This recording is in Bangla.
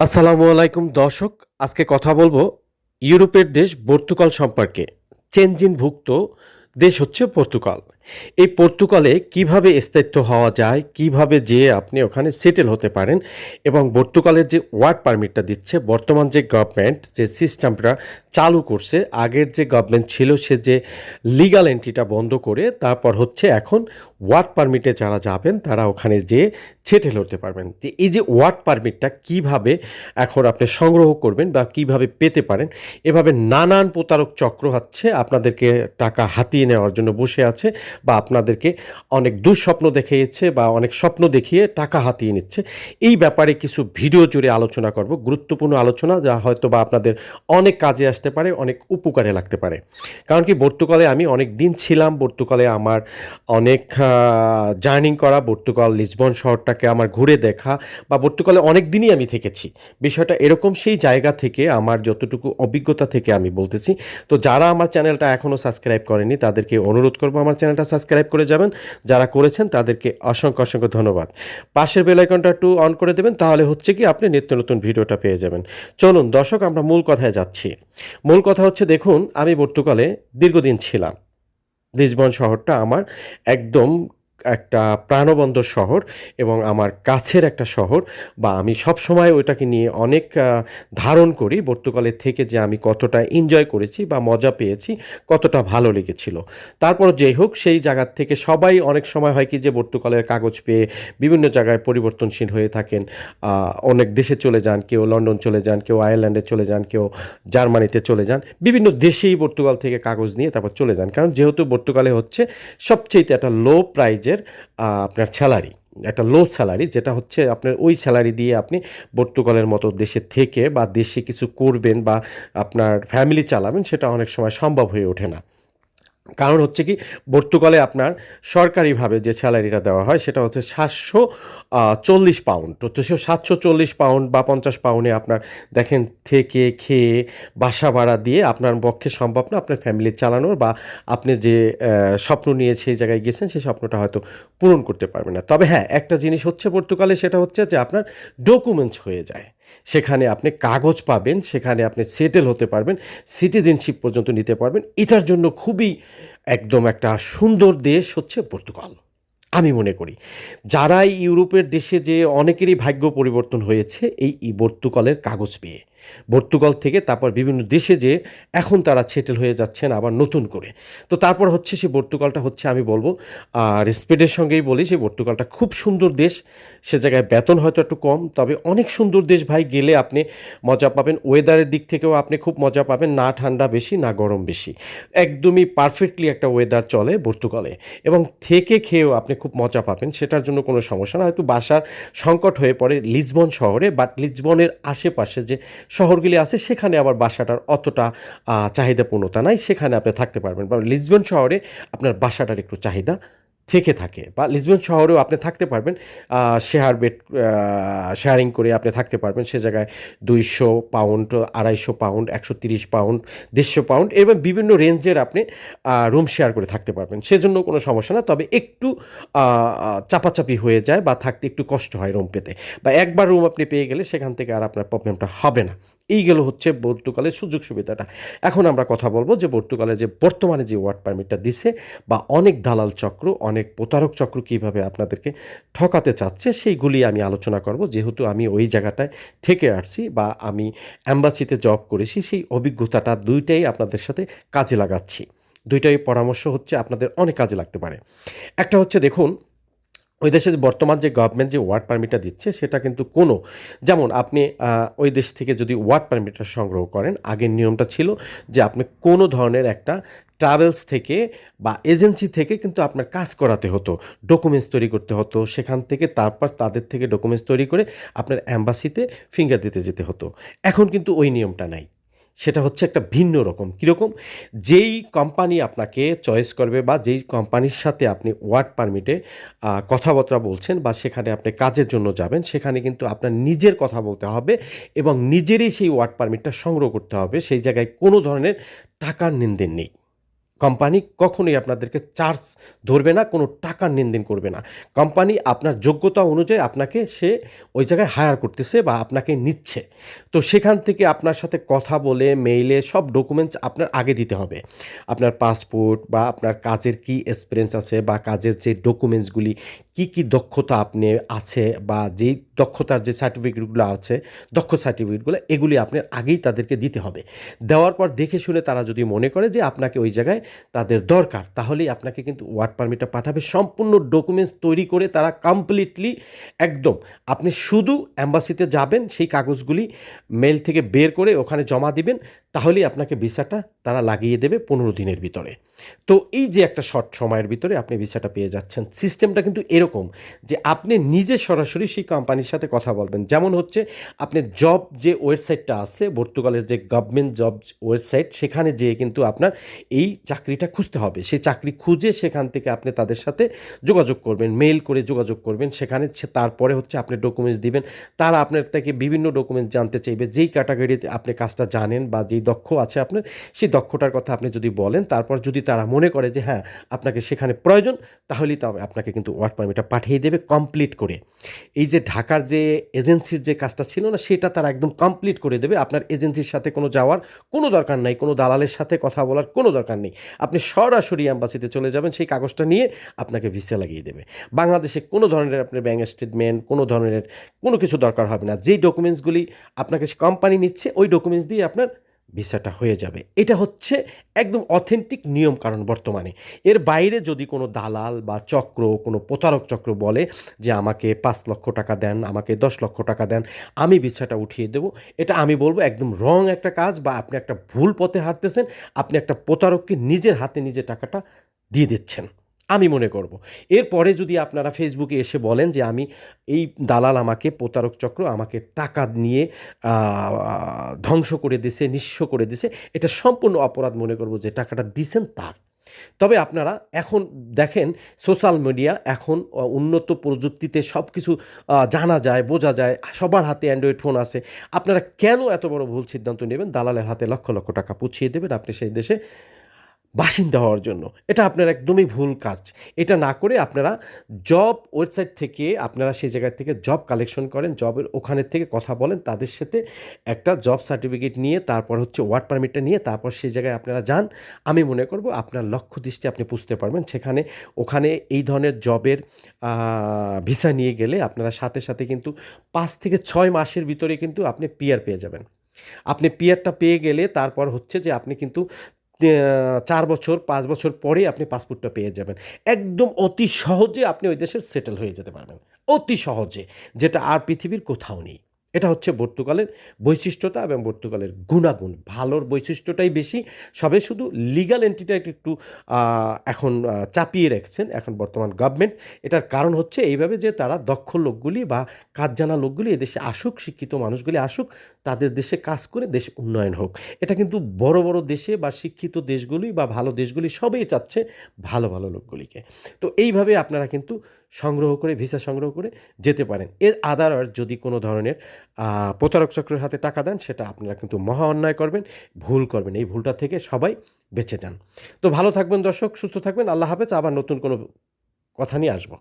আসসালামু আলাইকুম দর্শক। আজকে কথা বলব ইউরোপের দেশ পর্তুগাল সম্পর্কে। চেঞ্জিনভুক্ত দেশ হচ্ছে পর্তুগাল। এই পর্তুগালে কীভাবে স্থায়িত্ব হওয়া যায়, কীভাবে যে আপনি ওখানে সেটেল হতে পারেন এবং পর্তুগালের যে ওয়ার্ক পারমিটটা দিচ্ছে, বর্তমান যে গভর্নমেন্ট, যে সিস্টেমটা চালু করছে, আগের যে গভর্নমেন্ট ছিল সে যে লিগাল এন্ট্রিটা বন্ধ করে তারপর হচ্ছে এখন ওয়ার্ক পারমিটে যারা যাবেন, তারা ওখানে যেয়ে সেটেল হতে পারবেন। যে এই যে ওয়ার্ক পারমিটটা কীভাবে এখন আপনি সংগ্রহ করবেন বা কীভাবে পেতে পারেন, এভাবে নানান প্রতারক চক্র হচ্ছে আপনাদেরকে টাকা হাতিয়ে নেওয়ার জন্য বসে আছে বা আপনাদেরকে অনেক দুঃস্বপ্ন দেখিয়েছে বা অনেক স্বপ্ন দেখিয়ে টাকা হাতিয়ে নিচ্ছে। এই ব্যাপারে কিছু ভিডিও জুড়ে আলোচনা করব। গুরুত্বপূর্ণ আলোচনা যা হয়তো বা আপনাদের অনেক কাজে আসতে পারে, অনেক উপকারে লাগতে পারে। কারণ কি, বর্তুকালে আমি অনেক দিন ছিলাম পর্তুগালে আমার অনেক জার্নিং করা পর্তুগাল লিসবন শহরটাকে আমার ঘুরে দেখা বা পর্তুগালে অনেক দিনই আমি থেকেছি। বিষয়টা এরকম সেই জায়গা থেকে, আমার যতটুকু অভিজ্ঞতা থেকে আমি বলতেছি। তো যারা আমার চ্যানেলটা এখনও সাবস্ক্রাইব করেনি তাদেরকে অনুরোধ করব আমার চ্যানেলটা সাবস্ক্রাইব করে যাবেন। যারা করেছেন তাদেরকে অসংখ্য অসংখ্য ধন্যবাদ। পাশের বেলাইকনটা একটু অন করে দেবেন, তাহলে হচ্ছে কি আপনি নিত্য নতুন ভিডিওটা পেয়ে যাবেন। চলুন দর্শক, আমরা মূল কথায় যাচ্ছি। মূল কথা হচ্ছে, দেখুন, আমি পর্তুগালে দীর্ঘদিন ছিলাম। লিসবন শহরটা আমার একদম একটা প্রাণবন্দর শহর এবং আমার কাছের একটা শহর বা আমি সব সময় ওইটাকে নিয়ে অনেক ধারণ করি। পর্তুগালের থেকে যে আমি কতটা এনজয় করেছি বা মজা পেয়েছি, কতটা ভালো লেগেছিল। তারপর যেই হোক, সেই জায়গার থেকে সবাই অনেক সময় হয় কি যে পর্তুগালের কাগজ পেয়ে বিভিন্ন জায়গায় পরিবর্তনশীল হয়ে থাকেন। অনেক দেশে চলে যান, কেউ লন্ডন চলে যান, কেউ আয়ারল্যান্ডে চলে যান, কেউ জার্মানিতে চলে যান। বিভিন্ন দেশেই পর্তুগাল থেকে কাগজ নিয়ে তারপর চলে যান। কারণ যেহেতু পর্তুগালে হচ্ছে সবচেয়ে একটা লো প্রাইজের আপনার স্যালারি একটা লো স্যালারি যেটা হচ্ছে আপনার ওই স্যালারি দিয়ে আপনি পর্তুগালের মতো দেশে থেকে বা দেশে কিছু করবেন বা আপনার ফ্যামিলি চালাবেন সেটা অনেক সময় সম্ভব হয়ে ওঠে না। কারণ হচ্ছে কি পর্তুগালে আপনার সরকারিভাবে যে স্যালারিটা দেওয়া হয় সেটা হচ্ছে সাতশো চল্লিশ পাউন্ড। তো সে সাতশো চল্লিশ পাউন্ড বা পঞ্চাশ পাউন্ডে আপনার দেখেন থেকে খেয়ে বাসা ভাড়া দিয়ে আপনার পক্ষে সম্ভব না আপনার ফ্যামিলি চালানোর বা আপনি যে স্বপ্ন নিয়ে সেই জায়গায় গেছেন সেই স্বপ্নটা হয়তো পূরণ করতে পারবেন না। তবে হ্যাঁ একটা জিনিস হচ্ছে পর্তুগালে সেটা হচ্ছে যে আপনার ডকুমেন্টস হয়ে যায়। সেখানে আপনি কাগজ পাবেন, সেখানে আপনি সেটেল হতে পারবেন সিটিজেনশিপ পর্যন্ত নিতে পারবেন। এটার জন্য খুবই একদম একটা সুন্দর দেশ হচ্ছে পর্তুগাল, আমি মনে করি। যারা ইউরোপের দেশে যে অনেকেরই ভাগ্য পরিবর্তন হয়েছে, এই পর্তুগালের কাগজ পেয়ে। পর্তুগাল থেকে, তারপর বিভিন্ন দেশে যে এখন তারা সেটেল হয়ে যাচ্ছেন আবার নতুন করে। তো তারপর হচ্ছে সে পর্তুগালটা হচ্ছে আমি বলব, আর রেসপেক্টের সঙ্গেই বলি, সে পর্তুগালটা খুব সুন্দর দেশ। সে জায়গায় বেতন হয়তো একটু কম, তবে অনেক সুন্দর দেশ ভাই, গেলে আপনি মজা পাবেন। ওয়েদারের দিক থেকেও আপনি খুব মজা পাবেন, না ঠান্ডা বেশি, না গরম বেশি। একদমই পারফেক্টলি একটা ওয়েদার চলে পর্তুগালে। এবং থেকে খেয়েও আপনি খুব মজা পাবেন, সেটার জন্য কোনো সমস্যা না। হয়তো বাসার সংকট হয়ে পড়ে লিসবন শহরে বাট লিসবনের আশেপাশে যে শহরগুলি আছে, সেখানে আবার বাসাটার অতটা চাহিদাপূর্ণতা নাই। সেখানে আপনি থাকতে পারবেন। লিসবন শহরে আপনার বাসাটার একটু চাহিদা থেকে থাকে বা লিসবন শহরেও আপনি থাকতে পারবেন শেয়ার বেড শেয়ারিং করে আপনি থাকতে পারবেন। সে জায়গায় দুইশো পাউন্ড আড়াইশো পাউন্ড একশো তিরিশ পাউন্ড দেড়শো পাউন্ড এবং বিভিন্ন রেঞ্জের আপনি রুম শেয়ার করে থাকতে পারবেন। সেজন্য কোনো সমস্যা না। তবে একটু চাপাচাপি হয়ে যায় বা থাকতে একটু কষ্ট হয় রুম পেতে। বা একবার রুম আপনি পেয়ে গেলে সেখান থেকে আর আপনার প্রবলেমটা হবে না। এইগুলো হচ্ছে পর্তুগালের সুযোগ সুবিধাটা। এখন আমরা কথা বলব যে পর্তুগালে যে বর্তমানে যে ওয়ার্ড পারমিটটা দিছে বা অনেক দালাল চক্র, অনেক প্রতারক চক্র কীভাবে আপনাদেরকে ঠকাতে চাচ্ছে, সেইগুলি আমি আলোচনা করব। যেহেতু আমি ওই জায়গাটায় থেকে আসছি বা আমি অ্যাম্বাসিতে জব করেছি, সেই অভিজ্ঞতাটা দুইটাই আপনাদের সাথে কাজে লাগাচ্ছি। দুইটাই পরামর্শ হচ্ছে আপনাদের অনেক কাজে লাগতে পারে। একটা হচ্ছে দেখুন ওই দেশে বর্তমান যে গভর্নমেন্ট যে ওয়ার্ড পারমিটটা দিচ্ছে, সেটা কিন্তু কোনো, যেমন আপনি ওই দেশ থেকে যদি ওয়ার্ড পারমিটটা সংগ্রহ করেন, আগের নিয়মটা ছিল যে আপনি কোনো ধরনের একটা ট্রাভেলস থেকে বা এজেন্সি থেকে কিন্তু আপনার কাজ করাতে হতো ডকুমেন্টস তৈরি করতে হতো, সেখান থেকে তারপর তাদের থেকে ডকুমেন্টস তৈরি করে আপনার অ্যাম্বাসিতে ফিঙ্গার দিতে যেতে হতো। এখন কিন্তু ওই নিয়মটা নাই। সেটা হচ্ছে একটা ভিন্ন রকম। কীরকম? যেই কোম্পানি আপনাকে চয়েস করবে বা যেই কোম্পানির সাথে আপনি ওয়ার্ড পারমিটে কথাবার্তা বলছেন বা সেখানে আপনি কাজের জন্য যাবেন, সেখানে কিন্তু আপনার নিজের কথা বলতে হবে এবং নিজেরই সেই ওয়ার্ড পারমিটটা সংগ্রহ করতে হবে। সেই জায়গায় কোনো ধরনের টাকার লেনদেন নেই। কোম্পানি কখনোই আপনাদেরকে চার্জ ধরবে না, কোনো টাকার লেনদেন করবে না। কোম্পানি আপনার যোগ্যতা অনুযায়ী আপনাকে সে ওই জায়গায় হায়ার করতেছে বা আপনাকে নিচ্ছে। তো সেখান থেকে আপনার সাথে কথা বলে মেইলে সব ডকুমেন্টস আপনার আগে দিতে হবে। আপনার পাসপোর্ট বা আপনার কাজের কি এক্সপিরিয়েন্স আছে বা কাজের যে ডকুমেন্টসগুলি কি কি দক্ষতা আপনি আছে বা যেই দক্ষতার যে সার্টিফিকেটগুলো আছে, দক্ষ সার্টিফিকেটগুলো এগুলি আপনার আগেই তাদেরকে দিতে হবে। দেওয়ার পর দেখে শুনে তারা যদি মনে করে যে আপনাকে ওই জায়গায় তাদের দরকার। তাহলেই আপনাকে কিন্তু ওয়ার্ক পারমিটটা পাঠাবে। সম্পূর্ণ ডকুমেন্টস তৈরি করে তারা কমপ্লিটলি একদম। আপনি শুধু অ্যাম্বাসিতে যাবেন, সেই কাগজগুলি মেল থেকে বের করে ওখানে জমা দিবেন, তাহলেই আপনাকে ভিসাটা তারা লাগিয়ে দেবে পনেরো দিনের ভিতরে। তো এই যে একটা শর্ট সময়ের ভিতরে আপনি ভিসাটা পেয়ে যাচ্ছেন সিস্টেমটা কিন্তু এরকম যে আপনি নিজে সরাসরি সেই কোম্পানির সাথে কথা বলবেন। যেমন হচ্ছে, আপনি জব যে ওয়েবসাইটটা আছে পর্তুগালের যে গভর্নমেন্ট জব ওয়েবসাইট সেখানে যেয়ে কিন্তু আপনার এই চাকরিটা খুঁজতে হবে। সেই চাকরি খুঁজে সেখান থেকে আপনি তাদের সাথে যোগাযোগ করবেন মেল করে যোগাযোগ করবেন। সেখানে তারপরে হচ্ছে আপনি ডকুমেন্টস দিবেন। তারা আপনার থেকে বিভিন্ন ডকুমেন্টস জানতে চাইবে। যেই ক্যাটাগরিতে আপনি কাজটা জানেন বা যেই দক্ষ আছে আপনার, সেই দক্ষতার কথা আপনি যদি বলেন, তারপর যদি তারা মনে করে যে হ্যাঁ আপনাকে সেখানে প্রয়োজন, তাহলেই তবে আপনাকে কিন্তু ওয়ার্ক পারমিটটা পাঠিয়ে দেবে কমপ্লিট করে। এই যে ঢাকার যে এজেন্সির যে কাজটা ছিল না, সেটা তারা একদম কমপ্লিট করে দেবে। আপনার এজেন্সির সাথে কোনো যাওয়ার কোনো দরকার নাই, কোনো দালালের সাথে কথা বলার কোনো দরকার নেই। আপনি সরাসরি অ্যাম্বাসিতে চলে যাবেন, সেই কাগজটা নিয়ে আপনাকে ভিসা লাগিয়ে দেবে। বাংলাদেশে কোনো ধরনের আপনার ব্যাঙ্ক স্টেটমেন্ট কোনো ধরনের কোনো কিছু দরকার হবে না। যেই ডকুমেন্টসগুলি আপনাকে কোম্পানি নিচ্ছে, ওই ডকুমেন্টস দিয়ে আপনার ভিসাটা হয়ে যাবে। এটা হচ্ছে একদম অথেন্টিক নিয়ম কারণ বর্তমানে। এর বাইরে যদি কোনো দালাল বা চক্র, কোনো প্রতারক চক্র বলে যে আমাকে পাঁচ লক্ষ টাকা দেন, আমাকে দশ লক্ষ টাকা দেন, আমি ভিসাটা উঠিয়ে দেবো। এটা আমি বলব একদম রং একটা কাজ বা আপনি একটা ভুল পথে হাঁটতেছেন, আপনি একটা প্রতারককে নিজের হাতে নিজে টাকাটা দিয়ে দিচ্ছেন। আমি মনে করব। এরপরে যদি আপনারা ফেসবুকে এসে বলেন যে আমি এই দালাল আমাকে, প্রতারক চক্র আমাকে টাকা নিয়ে ধ্বংস করে দিছে, নিঃস্ব করে দিছে, এটা সম্পূর্ণ অপরাধ মনে করব যে টাকাটা দিছেন তার। তবে আপনারা এখন দেখেন সোশ্যাল মিডিয়া এখন উন্নত প্রযুক্তিতে সব কিছু জানা যায়, বোঝা যায়, সবার হাতে অ্যান্ড্রয়েড ফোন আছে। আপনারা কেন এত বড় ভুল সিদ্ধান্ত নেবেন? দালালের হাতে লক্ষ লক্ষ টাকা পুছিয়ে দেবেন, আপনি সেই দেশে বাসিন্দা হওয়ার জন্য। এটা আপনার একদমই ভুল কাজ। এটা না করে আপনারা জব ওয়েবসাইট থেকে আপনারা সেই জায়গা থেকে জব কালেকশন করেন জবের ওখানে থেকে কথা বলেন, তাদের সাথে একটা জব সার্টিফিকেট নিয়ে, তারপর হচ্ছে ওয়ার্ড পারমিটটা নিয়ে, তারপর সেই জায়গায় আপনারা যান। আমি মনে করব আপনার লক্ষ্য দৃষ্টি আপনি বুঝতে পারবেন। সেখানে, ওখানে এই ধরনের জবের ভিসা নিয়ে গেলে আপনারা সাথে সাথে কিন্তু পাঁচ থেকে ছয় মাসের ভিতরে কিন্তু আপনি পিয়ার পেয়ে যাবেন। আপনি পিয়ারটা পেয়ে গেলে তারপর হচ্ছে যে আপনি কিন্তু চার বছর, পাঁচ বছর পরে আপনি পাসপোর্টটা পেয়ে যাবেন। একদম অতি সহজে আপনি ওই দেশের সেটেল হয়ে যেতে পারবেন। অতি সহজে, যেটা আর পৃথিবীর কোথাও নেই। এটা হচ্ছে পর্তুগালের বৈশিষ্ট্যতা এবং পর্তুগালের গুণাগুণ। ভালোর বৈশিষ্ট্যটাই বেশি, সবে শুধু লিগাল এন্টিটা একটু এখন চাপিয়ে রাখছেন এখন বর্তমান গভর্নমেন্ট এটার কারণ হচ্ছে এইভাবে যে তারা দক্ষ লোকগুলি বা কাজ জানা লোকগুলি এদেশে আসুক, শিক্ষিত মানুষগুলি আসুক তাদের দেশে কাজ করে দেশ উন্নয়ন হোক। এটা কিন্তু বড় বড় দেশে বা শিক্ষিত দেশগুলি বা ভালো দেশগুলি সবই চাচ্ছে ভালো ভালো লোকগুলিকে। তো এইভাবে আপনারা কিন্তু সংগ্রহ করে, ভিসা সংগ্রহ করে যেতে পারেন। এর আদার যদি কোনো ধরনের প্রতারক চক্রের হাতে টাকা দেন, সেটা আপনারা কিন্তু মহা অন্যায় করবেন, ভুল করবেন। এই ভুলটা থেকে সবাই বেঁচে যান। তো ভালো থাকবেন দর্শক, সুস্থ থাকবেন। আল্লাহ হাফেজ। আবার নতুন কোনো কথা নিয়ে আসব।